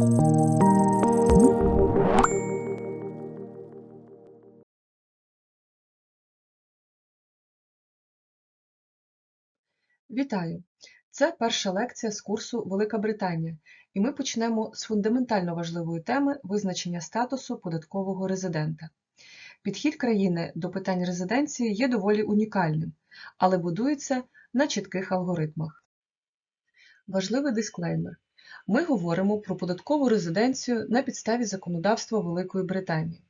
Вітаю! Це перша лекція з курсу Велика Британія, і ми почнемо з фундаментально важливої теми визначення статусу податкового резидента. Підхід країни до питань резиденції є доволі унікальним, але будується на чітких алгоритмах. Важливий дисклеймер. Ми говоримо про податкову резиденцію на підставі законодавства Великої Британії.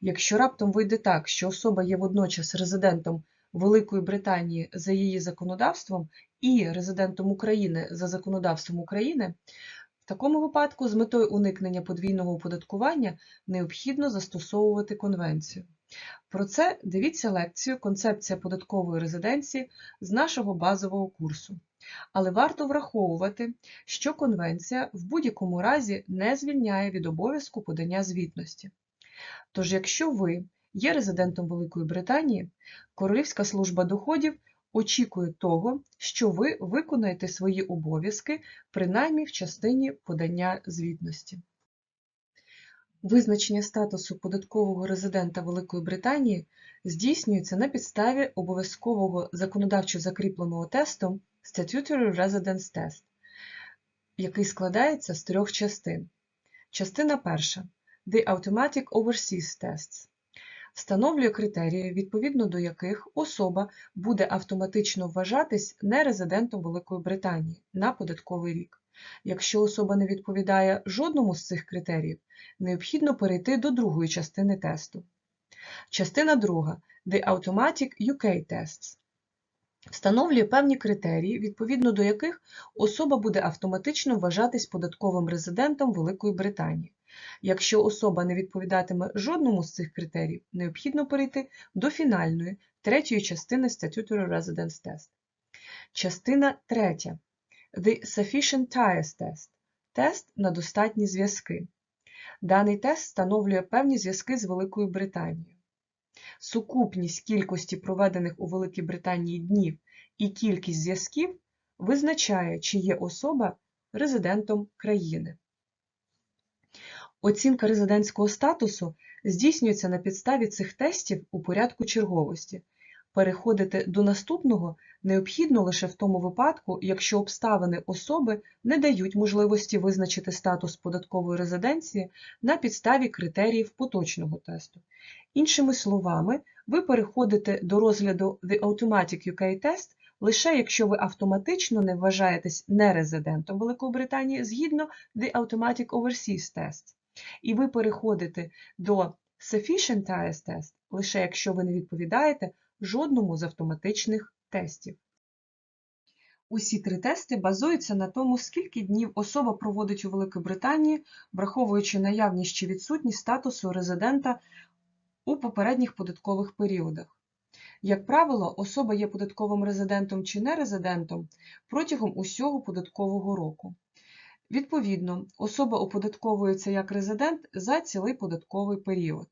Якщо раптом вийде так, що особа є водночас резидентом Великої Британії за її законодавством і резидентом України за законодавством України, в такому випадку з метою уникнення подвійного оподаткування необхідно застосовувати конвенцію. Про це дивіться лекцію Концепція податкової резиденції з нашого базового курсу. Але варто враховувати, що конвенція в будь-якому разі не звільняє від обов'язку подання звітності. Тож, якщо ви є резидентом Великої Британії, Королівська служба доходів очікує того, що ви виконаєте свої обов'язки принаймні в частині подання звітності. Визначення статусу податкового резидента Великої Британії здійснюється на підставі обов'язкового законодавчо закріпленого тесту Statutory Residence Test, який складається з трьох частин. Частина перша The Automatic Overseas Tests встановлює критерії, відповідно до яких особа буде автоматично вважатись нерезидентом Великої Британії на податковий рік. Якщо особа не відповідає жодному з цих критеріїв, необхідно перейти до другої частини тесту. Частина друга The Automatic UK Tests встановлює певні критерії, відповідно до яких особа буде автоматично вважатись податковим резидентом Великої Британії. Якщо особа не відповідатиме жодному з цих критеріїв, необхідно перейти до фінальної третьої частини Statutory Residence Test. Частина третя The Sufficient Ties Test тест на достатні зв'язки. Даний тест встановлює певні зв'язки з Великою Британією. Сукупність кількості проведених у Великій Британії днів і кількість зв'язків визначає, чи є особа резидентом країни. Оцінка резидентського статусу здійснюється на підставі цих тестів у порядку черговості. Переходити до наступного необхідно лише в тому випадку, якщо обставини особи не дають можливості визначити статус податкової резиденції на підставі критеріїв поточного тесту. Іншими словами, ви переходите до розгляду The Automatic UK Test лише якщо ви автоматично не вважаєтесь нерезидентом Великої Британії згідно The Automatic Overseas Test. І ви переходите до Sufficient Ties Test лише якщо ви не відповідаєте жодному з автоматичних тестів. Усі три тести базуються на тому, скільки днів особа проводить у Великій Британії, враховуючи наявність чи відсутність статусу резидента у попередніх податкових періодах. Як правило, особа є податковим резидентом чи нерезидентом протягом усього податкового року. Відповідно, особа оподатковується як резидент за цілий податковий період.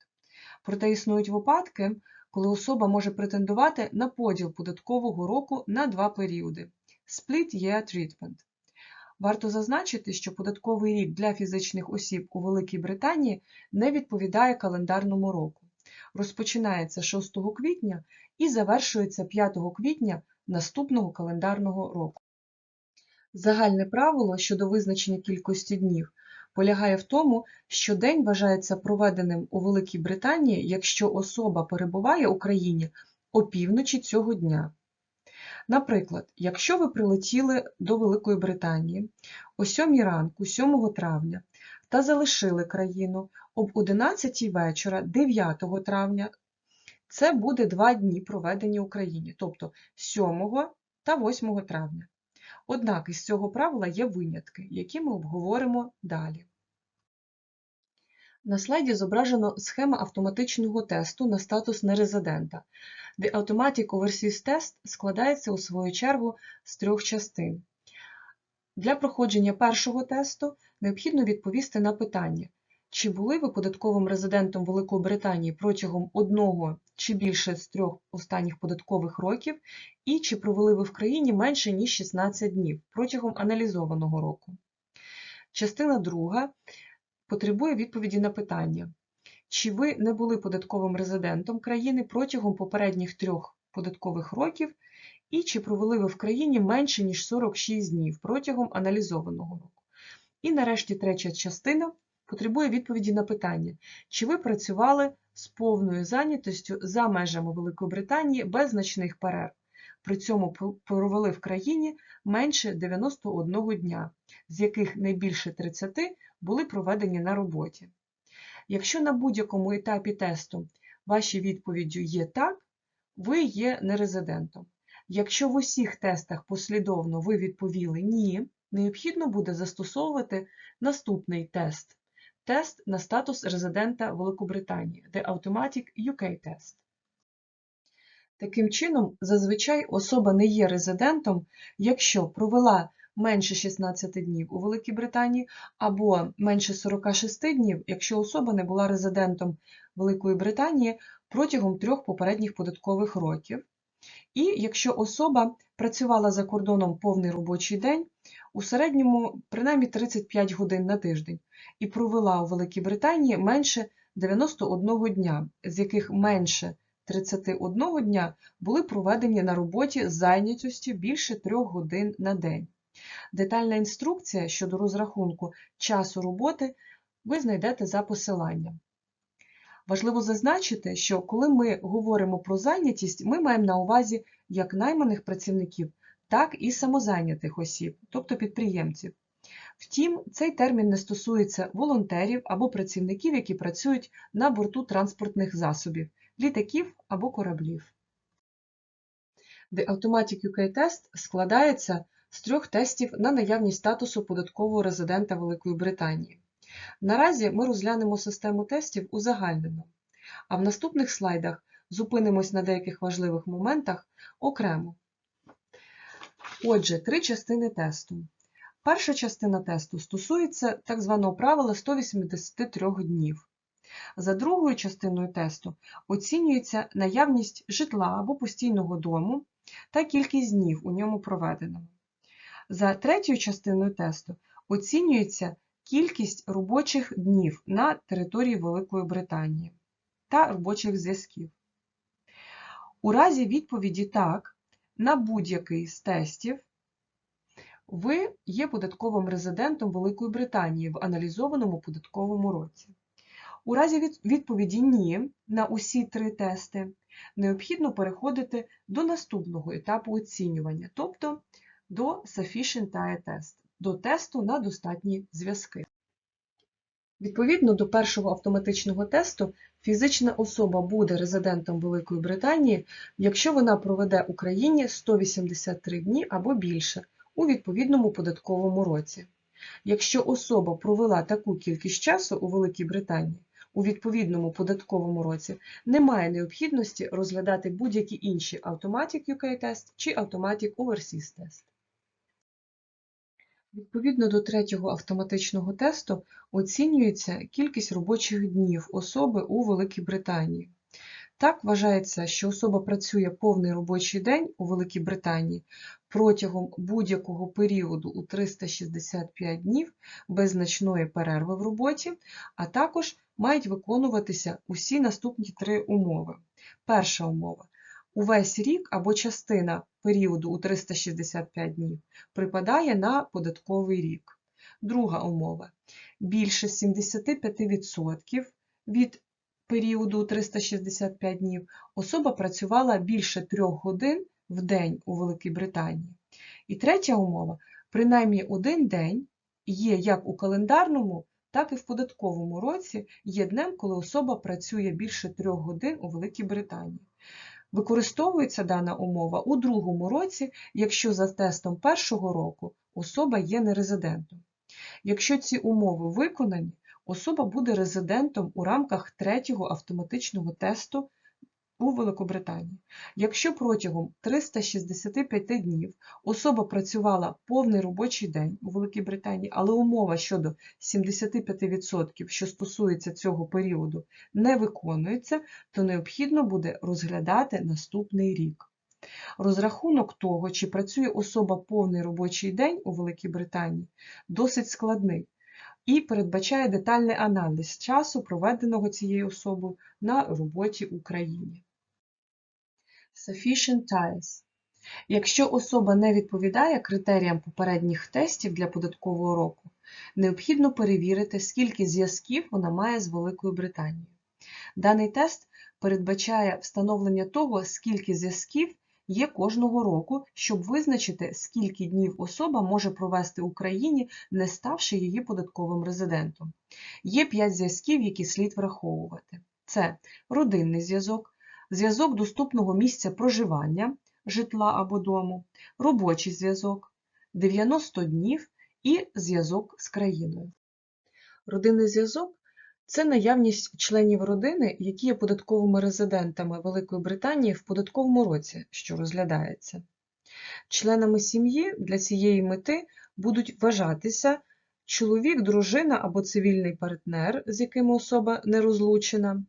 Проте існують випадки, коли особа може претендувати на поділ податкового року на два періоди Split Year Treatment. Варто зазначити, що податковий рік для фізичних осіб у Великій Британії не відповідає календарному року. Розпочинається 6 квітня і завершується 5 квітня наступного календарного року. Загальне правило щодо визначення кількості днів полягає в тому, що день вважається проведеним у Великій Британії, якщо особа перебуває у країні опівночі цього дня. Наприклад, якщо ви прилетіли до Великої Британії о 7 ранку, 7 травня, та залишили країну об 11 вечора 9 травня, це буде два дні проведені в Україні, тобто 7 та 8 травня. Однак із цього правила є винятки, які ми обговоримо далі. На слайді зображено схема автоматичного тесту на статус нерезидента. The Automatic Overseas Test складається у свою чергу з трьох частин. Для проходження першого тесту необхідно відповісти на питання, чи були ви податковим резидентом Великої Британії протягом одного чи більше з трьох останніх податкових років, і чи провели ви в країні менше ніж 16 днів протягом аналізованого року. Частина друга потребує відповіді на питання. Чи ви не були податковим резидентом країни протягом попередніх трьох податкових років, і чи провели ви в країні менше, ніж 46 днів протягом аналізованого року? І нарешті третя частина потребує відповіді на питання, чи ви працювали з повною зайнятостю за межами Великої Британії без значних перерв. При цьому провели в країні менше 91 дня, з яких найбільше 30 були проведені на роботі. Якщо на будь-якому етапі тесту ваші відповіддю є так, ви є нерезидентом. Якщо в усіх тестах послідовно ви відповіли ні, необхідно буде застосовувати наступний тест тест на статус резидента Великобританії The Automatic UK Test. Таким чином, зазвичай особа не є резидентом, якщо провела менше 16 днів у Великій Британії або менше 46 днів, якщо особа не була резидентом Великої Британії протягом трьох попередніх податкових років. І якщо особа працювала за кордоном повний робочий день, у середньому принаймні 35 годин на тиждень, і провела у Великій Британії менше 91 дня, з яких менше 31 дня були проведені на роботі з зайнятістю більше 3 годин на день. Детальна інструкція щодо розрахунку часу роботи ви знайдете за посиланням. Важливо зазначити, що коли ми говоримо про зайнятість, ми маємо на увазі як найманих працівників, так і самозайнятих осіб, тобто підприємців. Втім, цей термін не стосується волонтерів або працівників, які працюють на борту транспортних засобів, літаків або кораблів. The Automatic UK Test складається з трьох тестів на наявність статусу податкового резидента Великої Британії. Наразі ми розглянемо систему тестів узагальнено, а в наступних слайдах зупинимось на деяких важливих моментах окремо. Отже, три частини тесту. Перша частина тесту стосується так званого правила 183 днів. За другою частиною тесту оцінюється наявність житла або постійного дому та кількість днів у ньому проведеному. За третьою частиною тесту оцінюється кількість робочих днів на території Великої Британії та робочих зв'язків. У разі відповіді так на будь-який з тестів ви є податковим резидентом Великої Британії в аналізованому податковому році. У разі відповіді Ні на усі три тести необхідно переходити до наступного етапу оцінювання, тобто до Sufficient Tie Test, до тесту на достатні зв'язки. Відповідно до першого автоматичного тесту, фізична особа буде резидентом Великої Британії, якщо вона проведе Україні 183 дні або більше у відповідному податковому році. Якщо особа провела таку кількість часу у Великій Британії у відповідному податковому році, немає необхідності розглядати будь-які інші Automatic UK Test чи Automatic Overseas Test. Відповідно до третього автоматичного тесту оцінюється кількість робочих днів особи у Великій Британії. Так вважається, що особа працює повний робочий день у Великій Британії протягом будь-якого періоду у 365 днів без значної перерви в роботі, а також мають виконуватися усі наступні три умови. Перша умова. Увесь рік або частина періоду у 365 днів припадає на податковий рік. Друга умова. Більше 75% від періоду у 365 днів особа працювала більше 3 годин в день у Великій Британії. І третя умова: принаймні один день є як у календарному, так і в податковому році є днем, коли особа працює більше трьох годин у Великій Британії. Використовується дана умова у другому році, якщо за тестом першого року особа є нерезидентом. Якщо ці умови виконані, особа буде резидентом у рамках третього автоматичного тесту у Великобританії. Якщо протягом 365 днів особа працювала повний робочий день у Великій Британії, але умова щодо 75%, що стосується цього періоду, не виконується, то необхідно буде розглядати наступний рік. Розрахунок того, чи працює особа повний робочий день у Великій Британії, досить складний, і передбачає детальний аналіз часу, проведеного цією особою на роботі в Україні. Sufficient ties. Якщо особа не відповідає критеріям попередніх тестів для податкового року, необхідно перевірити, скільки зв'язків вона має з Великою Британією. Даний тест передбачає встановлення того, скільки зв'язків є кожного року, щоб визначити, скільки днів особа може провести в Україні, не ставши її податковим резидентом. Є 5 зв'язків, які слід враховувати. Це родинний зв'язок, зв'язок доступного місця проживання, житла або дому, робочий зв'язок, 90 днів і зв'язок з країною. Родинний зв'язок це наявність членів родини, які є податковими резидентами Великої Британії в податковому році, що розглядається. Членами сім'ї для цієї мети будуть вважатися чоловік, дружина або цивільний партнер, з яким особа не розлучена,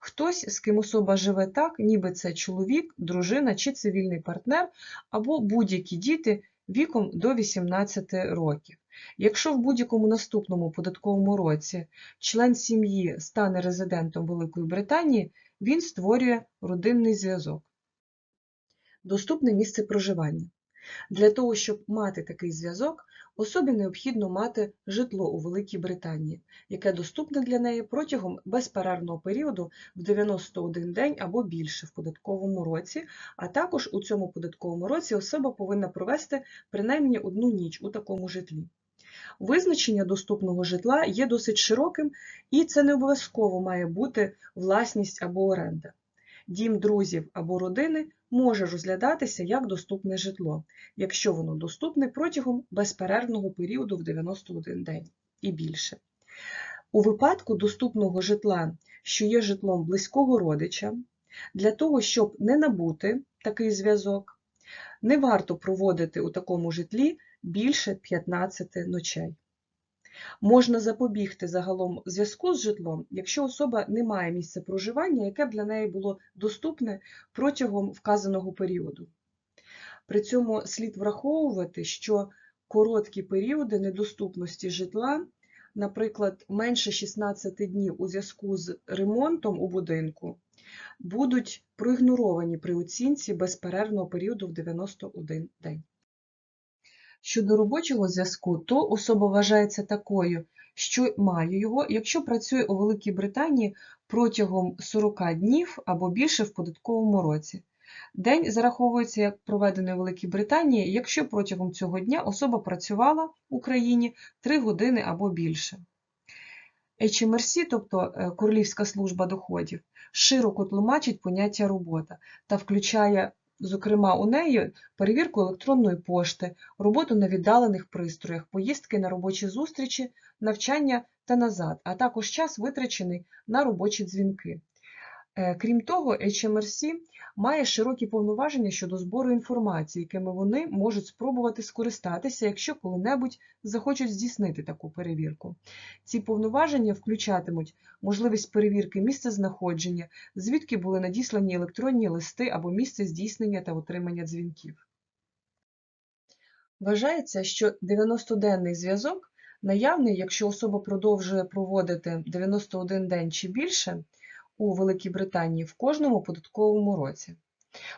хтось, з ким особа живе так, ніби це чоловік, дружина чи цивільний партнер, або будь-які діти віком до 18 років. Якщо в будь-якому наступному податковому році член сім'ї стане резидентом Великої Британії, він створює родинний зв'язок. Доступне місце проживання. Для того, щоб мати такий зв'язок, особі необхідно мати житло у Великій Британії, яке доступне для неї протягом безперервного періоду в 91 день або більше в податковому році, а також у цьому податковому році особа повинна провести принаймні одну ніч у такому житлі. Визначення доступного житла є досить широким, і це не обов'язково має бути власність або оренда. Дім друзів або родини може розглядатися як доступне житло, якщо воно доступне протягом безперервного періоду в 91 день і більше. У випадку доступного житла, що є житлом близького родича, для того, щоб не набути такий зв'язок, не варто проводити у такому житлі більше 15 ночей. Можна запобігти загалом зв'язку з житлом, якщо особа не має місця проживання, яке б для неї було доступне протягом вказаного періоду. При цьому слід враховувати, що короткі періоди недоступності житла, наприклад, менше 16 днів у зв'язку з ремонтом у будинку, будуть проігноровані при оцінці безперервного періоду в 91 день. Щодо робочого зв'язку, то особа вважається такою, що має його, якщо працює у Великій Британії протягом 40 днів або більше в податковому році. День зараховується як проведений у Великій Британії, якщо протягом цього дня особа працювала в Україні 3 години або більше. HMRC, тобто е, Королівська служба доходів, широко тлумачить поняття робота та включає Зокрема, у неї перевірку електронної пошти, роботу на віддалених пристроях, поїздки на робочі зустрічі, навчання та назад, а також час витрачений на робочі дзвінки. Е, крім того, HMRC має широкі повноваження щодо збору інформації, якими вони можуть спробувати скористатися, якщо коли-небудь захочуть здійснити таку перевірку. Ці повноваження включатимуть можливість перевірки місця знаходження, звідки були надіслані електронні листи або місце здійснення та отримання дзвінків. Вважається, що 90-денний зв'язок наявний, якщо особа продовжує проводити 91 день чи більше у Великій Британії в кожному податковому році.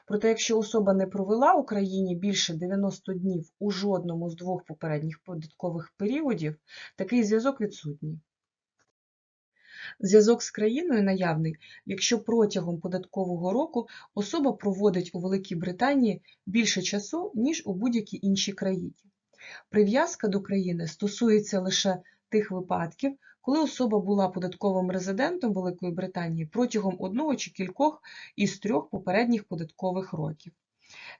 Проте, якщо особа не провела Україні більше 90 днів у жодному з двох попередніх податкових періодів, такий зв'язок відсутній. Зв'язок з країною наявний, якщо протягом податкового року особа проводить у Великій Британії більше часу, ніж у будь-якій іншій країні. Прив'язка до країни стосується лише тих випадків, коли особа була податковим резидентом Великої Британії протягом одного чи кількох із трьох попередніх податкових років.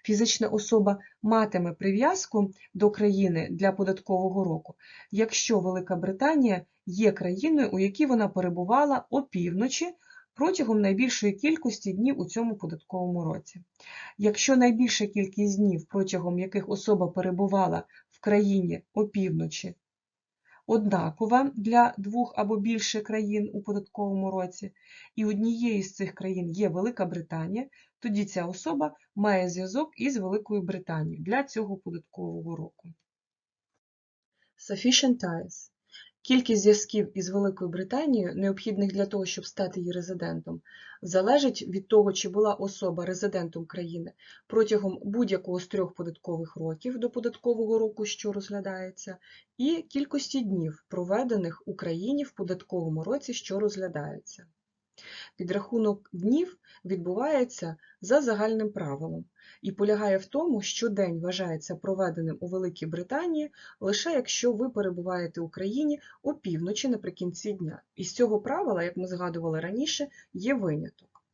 Фізична особа матиме прив'язку до країни для податкового року, якщо Велика Британія є країною, у якій вона перебувала опівночі протягом найбільшої кількості днів у цьому податковому році. Якщо найбільша кількість днів, протягом яких особа перебувала в країні опівночі однакова для двох або більше країн у податковому році, і однією з цих країн є Велика Британія, тоді ця особа має зв'язок із Великою Британією для цього податкового року. Sufficient ties. Кількість зв'язків із Великою Британією, необхідних для того, щоб стати її резидентом, залежить від того, чи була особа резидентом країни протягом будь-якого з трьох податкових років до податкового року, що розглядається, і кількості днів, проведених у країні в податковому році, що розглядається. Підрахунок днів відбувається за загальним правилом і полягає в тому, що день вважається проведеним у Великій Британії лише якщо ви перебуваєте в Україні опівночі наприкінці дня. Із цього правила, як ми згадували раніше, є виняток,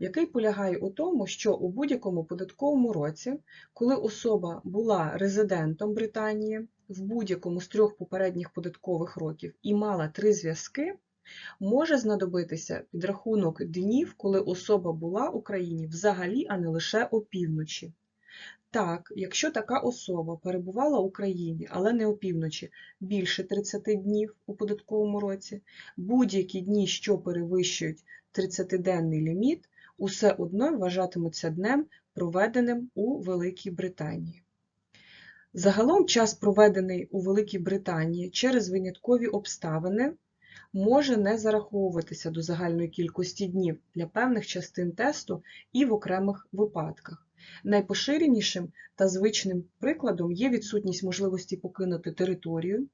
який полягає у тому, що у будь-якому податковому році, коли особа була резидентом Британії в будь-якому з трьох попередніх податкових років і мала три зв'язки, може знадобитися підрахунок днів, коли особа була в Україні взагалі, а не лише опівночі. Так, якщо така особа перебувала в Україні, але не опівночі, більше 30 днів у податковому році, будь-які дні, що перевищують 30-денний ліміт, усе одно вважатимуться днем, проведеним у Великій Британії. Загалом час, проведений у Великій Британії через виняткові обставини, може не зараховуватися до загальної кількості днів для певних частин тесту і в окремих випадках. Найпоширенішим та звичним прикладом є відсутність можливості покинути територію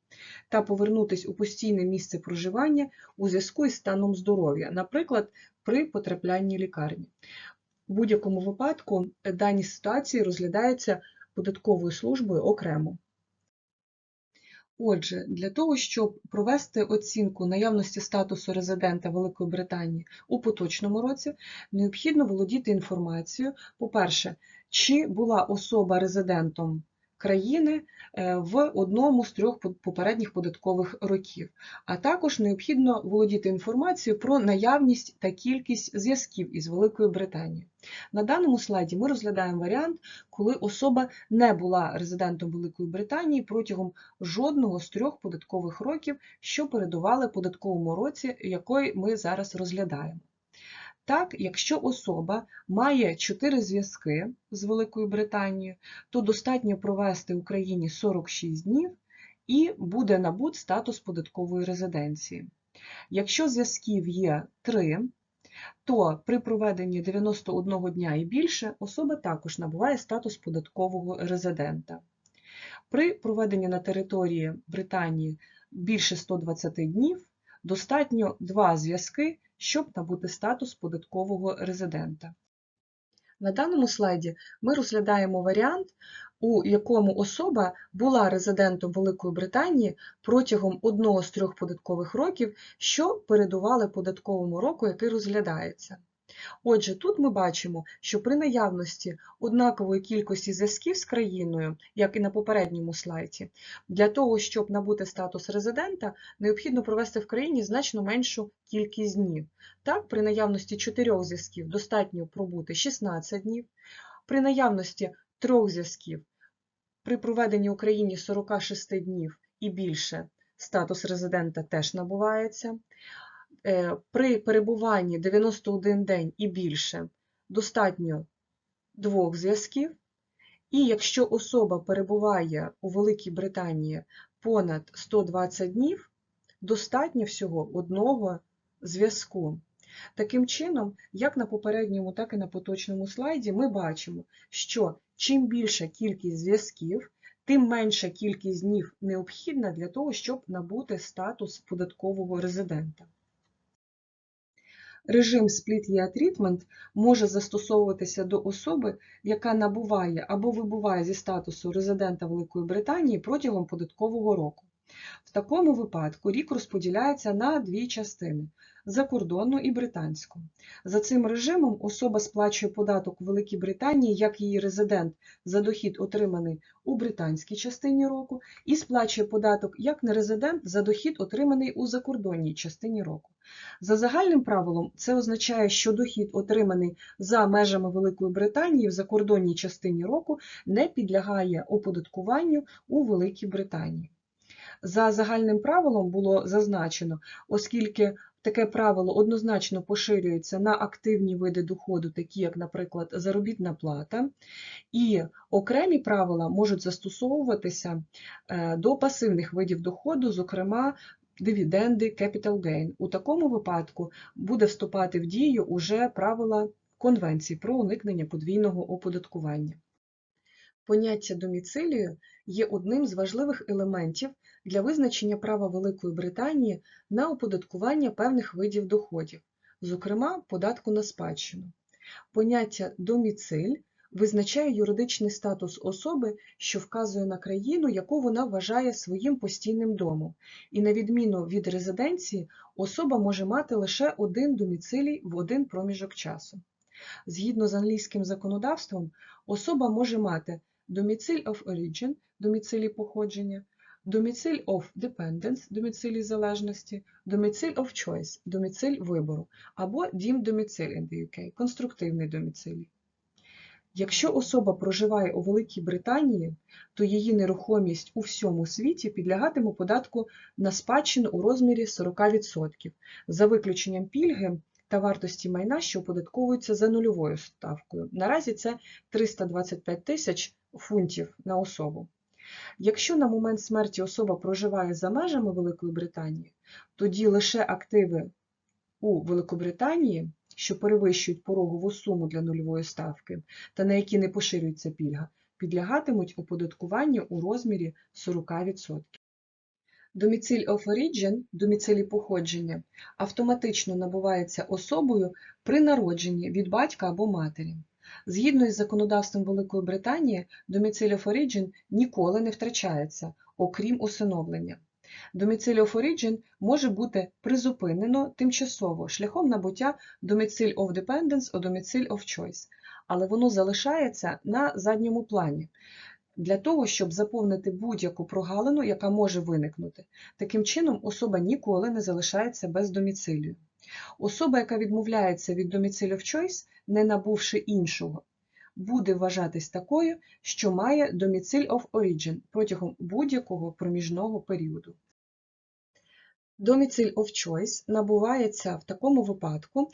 та повернутися у постійне місце проживання у зв'язку із станом здоров'я, наприклад, при потраплянні лікарні. У будь-якому випадку дані ситуації розглядаються податковою службою окремо. Отже, для того, щоб провести оцінку наявності статусу резидента Великої Британії у поточному році, необхідно володіти інформацією, по-перше, чи була особа резидентом країни е, в одному з трьох попередніх податкових років, а також необхідно володіти інформацією про наявність та кількість зв'язків із Великою Британією. На даному слайді ми розглядаємо варіант, коли особа не була резидентом Великої Британії протягом жодного з трьох податкових років, що передували податковому році, який ми зараз розглядаємо. Так, якщо особа має чотири зв'язки з Великою Британією, то достатньо провести Україні 46 днів і буде набут статус податкової резиденції. Якщо зв'язків є 3, то при проведенні 91 дня і більше особа також набуває статус податкового резидента. При проведенні на території Британії більше 120 днів достатньо два зв'язки щоб набути статус податкового резидента. На даному слайді ми розглядаємо варіант, у якому особа була резидентом Великої Британії протягом одного з трьох податкових років, що передували податковому року, який розглядається. Отже, тут ми бачимо, що при наявності однакової кількості зв'язків з країною, як і на попередньому слайді, для того, щоб набути статус резидента, необхідно провести в країні значно меншу кількість днів. Так, при наявності чотирьох зв'язків достатньо пробути 16 днів, при наявності трьох зв'язків при проведенні Україні 46 днів і більше статус резидента теж набувається. Е, при перебуванні 91 день і більше достатньо двох зв'язків, і якщо особа перебуває у Великій Британії понад 120 днів, достатньо всього одного зв'язку. Таким чином, як на попередньому, так і на поточному слайді, ми бачимо, що чим більша кількість зв'язків, тим менша кількість днів необхідна для того, щоб набути статус податкового резидента. Режим Split Year Treatment може застосовуватися до особи, яка набуває або вибуває зі статусу резидента Великої Британії протягом податкового року. В такому випадку рік розподіляється на дві частини закордонну і британську. За цим режимом особа сплачує податок у Великій Британії як її резидент за дохід, отриманий у британській частині року, і сплачує податок як нерезидент за дохід, отриманий у закордонній частині року. За загальним правилом, це означає, що дохід, отриманий за межами Великої Британії в закордонній частині року, не підлягає оподаткуванню у Великій Британії. За загальним правилом було зазначено, оскільки таке правило однозначно поширюється на активні види доходу, такі як, наприклад, заробітна плата, і окремі правила можуть застосовуватися е, до пасивних видів доходу, зокрема дивіденди, capital gain. У такому випадку буде вступати в дію уже правила Конвенції про уникнення подвійного оподаткування. Поняття доміцилію є одним з важливих елементів для визначення права Великої Британії на оподаткування певних видів доходів, зокрема податку на спадщину. Поняття доміциль визначає юридичний статус особи, що вказує на країну, яку вона вважає своїм постійним домом, і на відміну від резиденції, особа може мати лише один доміцилій в один проміжок часу. Згідно з англійським законодавством, особа може мати доміциль of origin, доміцилі походження, доміциль of dependence, доміцилі залежності, доміциль of choice, доміциль вибору, або дім доміциль in the UK, конструктивний доміцилій. Якщо особа проживає у Великій Британії, то її нерухомість у всьому світі підлягатиме податку на спадщину у розмірі 40%, за виключенням пільги та вартості майна, що оподатковуються за нульовою ставкою. Наразі це 325 тисяч фунтів на особу. Якщо на момент смерті особа проживає за межами Великої Британії, тоді лише активи у Великобританії, що перевищують порогову суму для нульової ставки та на які не поширюється пільга, підлягатимуть оподаткуванню у розмірі 40%. Доміциль of origin, доміцилі походження, автоматично набувається особою при народженні від батька або матері. Згідно із законодавством Великої Британії, доміциль of origin ніколи не втрачається, окрім усиновлення. Доміциль of origin може бути призупинено тимчасово шляхом набуття доміциль of dependence у доміциль of choice, але воно залишається на задньому плані для того, щоб заповнити будь-яку прогалину, яка може виникнути. Таким чином, особа ніколи не залишається без доміцилію. Особа, яка відмовляється від доміциль of choice, не набувши іншого, буде вважатись такою, що має доміциль of origin протягом будь-якого проміжного періоду. Доміциль of choice набувається в такому випадку,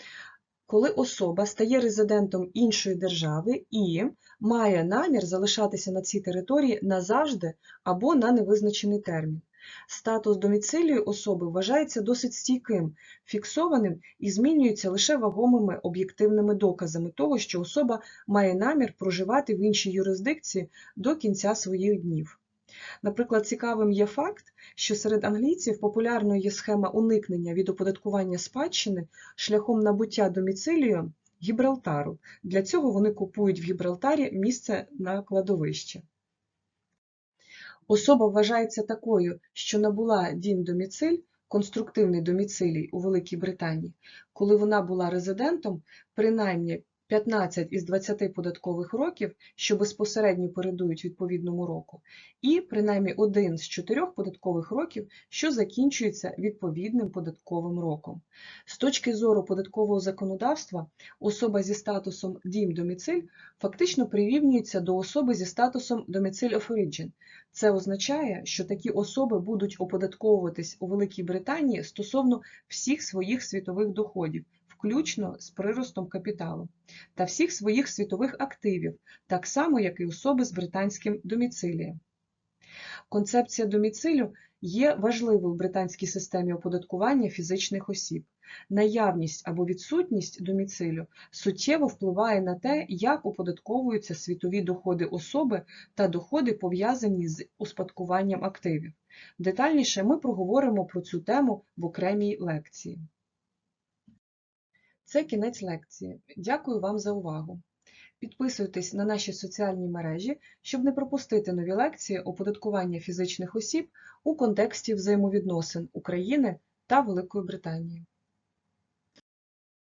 коли особа стає резидентом іншої держави і має намір залишатися на цій території назавжди або на невизначений термін. Статус доміцилію особи вважається досить стійким, фіксованим і змінюється лише вагомими об'єктивними доказами того, що особа має намір проживати в іншій юрисдикції до кінця своїх днів. Наприклад, цікавим є факт, що серед англійців популярною є схема уникнення від оподаткування спадщини шляхом набуття доміцилію Гібралтару. Для цього вони купують в Гібралтарі місце на кладовище. Особа вважається такою, що набула дім доміциль, конструктивний доміцилій у Великій Британії, коли вона була резидентом принаймні 15 із 20 податкових років, що безпосередньо передують відповідному року, і принаймні один з чотирьох податкових років, що закінчується відповідним податковим роком. З точки зору податкового законодавства, особа зі статусом дім доміциль фактично прирівнюється до особи зі статусом доміциль of origin. Це означає, що такі особи будуть оподатковуватись у Великій Британії стосовно всіх своїх світових доходів включно з приростом капіталу, та всіх своїх світових активів, так само, як і особи з британським доміцилієм. Концепція доміцилю є важливою в британській системі оподаткування фізичних осіб. Наявність або відсутність доміцилю суттєво впливає на те, як оподатковуються світові доходи особи та доходи, пов'язані з успадкуванням активів. Детальніше ми проговоримо про цю тему в окремій лекції. Це кінець лекції. Дякую вам за увагу. Підписуйтесь на наші соціальні мережі, щоб не пропустити нові лекції оподаткування фізичних осіб у контексті взаємовідносин України та Великої Британії.